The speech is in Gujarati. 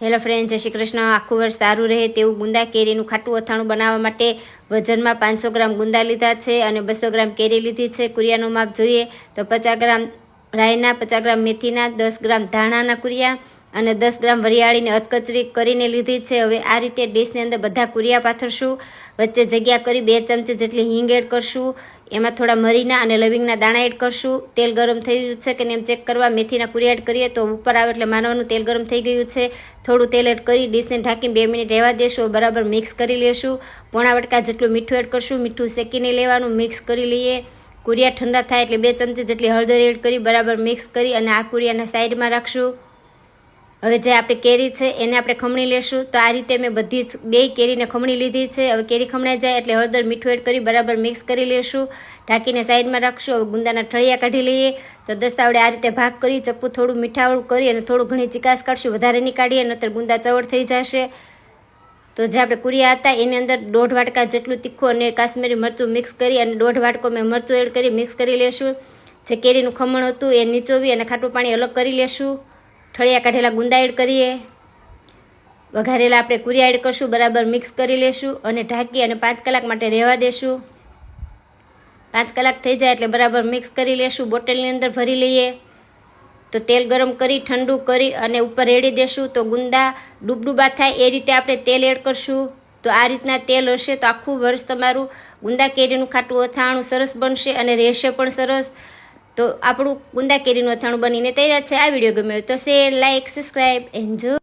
હેલો ફ્રેન્ડ, જય શ્રી કૃષ્ણ. આખું વર્ષ સારું રહે તેવું ગુંદા કેરીનું ખાટું અથાણું બનાવવા માટે વજનમાં પાંચસો ગ્રામ ગુંદા લીધા છે અને બસો ગ્રામ કેરી લીધી છે. કુરિયાનું માપ જોઈએ તો પચાસ ગ્રામ રાયના, પચાસ ગ્રામ મેથીના, દસ ગ્રામ ધાણાના કુરિયા અને દસ ગ્રામ વરિયાળીને અધકચરી કરીને લીધી છે. હવે આ રીતે ડીશની અંદર બધા કુરિયા પાથરશું. વચ્ચે જગ્યા કરી બે ચમચી જેટલી હિંગ એડ કરશું. એમાં થોડા મરીના અને લવિંગના દાણા એડ કરશું. તેલ ગરમ થઈ ગયું છે કે એમ ચેક કરવા મેથીના પૂરી એડ કરીએ તો ઉપર આવે એટલે માનવાનું તેલ ગરમ થઈ ગયું છે. થોડું તેલ એડ કરી ડીશને ઢાંકીને બે મિનિટ રહેવા દેશું. બરાબર મિક્સ કરી લેશું. પોણા વટકા જેટલું મીઠું એડ કરશું. મીઠું શેકીને લેવાનું. મિક્સ કરી લઈએ. કુરિયા ઠંડા થાય એટલે બે ચમચી જેટલી હળદર એડ કરી બરાબર મિક્સ કરી અને આ કુરિયાના સાઈડમાં રાખશું. હવે જે આપણી કેરી છે, એને આપણે ખમણી લેશું. તો આ રીતે મેં બધી જ બે કેરીને ખમણી લીધી છે. હવે કેરી ખમણાઈ જાય એટલે હળદર મીઠું એડ કરી બરાબર મિક્સ કરી લેશું. ઢાંકીને સાઈડમાં રાખશું. હવે ગુંદાના ઠળિયા કાઢી લઈએ. તો દસ્તાવડે આ રીતે ભાગ કરી ચપ્પુ થોડું મીઠાવાળું કરી અને થોડું ઘણી ચિકાસ કાઢશું. વધારે નહીં કાઢીએ, નહીતર ગુંદા ચવડ થઈ જશે. તો જે આપણે કુરિયા હતા, એની અંદર દોઢ વાટકા જેટલું તીખું અને કાશ્મીરી મરચું મિક્સ કરી અને દોઢ વાટકો મેં મરચું એડ કરી મિક્સ કરી લેશું. જે કેરીનું ખમણ હતું, એ નીચોવી અને ખાટું પાણી અલગ કરી લેશું. ઠળિયા કાઢેલા ગુંદા એડ કરીએ. વઘારેલા આપણે કુરિયા એડ કરશું, બરાબર મિક્સ કરી લેશું અને ઢાંકી અને પાંચ કલાક માટે રહેવા દેશું. પાંચ કલાક થઈ જાય એટલે બરાબર મિક્સ કરી લેશું, બોટલની અંદર ભરી લઈએ. તો તેલ ગરમ કરી, ઠંડુ કરી અને ઉપર રેડી દેશું. તો ગુંદા ડૂબડૂબા થાય એ રીતે આપણે તેલ એડ કરશું. તો આ રીતના તેલ હશે તો આખું વર્ષ તમારું ગુંદા કેરીનું ખાટું અથાણું સરસ બનશે અને રહેશે પણ સરસ. તો આપણું ગુંદા કેરીનું અથાણું બનીને તૈયાર છે. આ વીડિયો ગમ્યો તો શેર લાઇક સબસ્ક્રાઈબ એન્જોય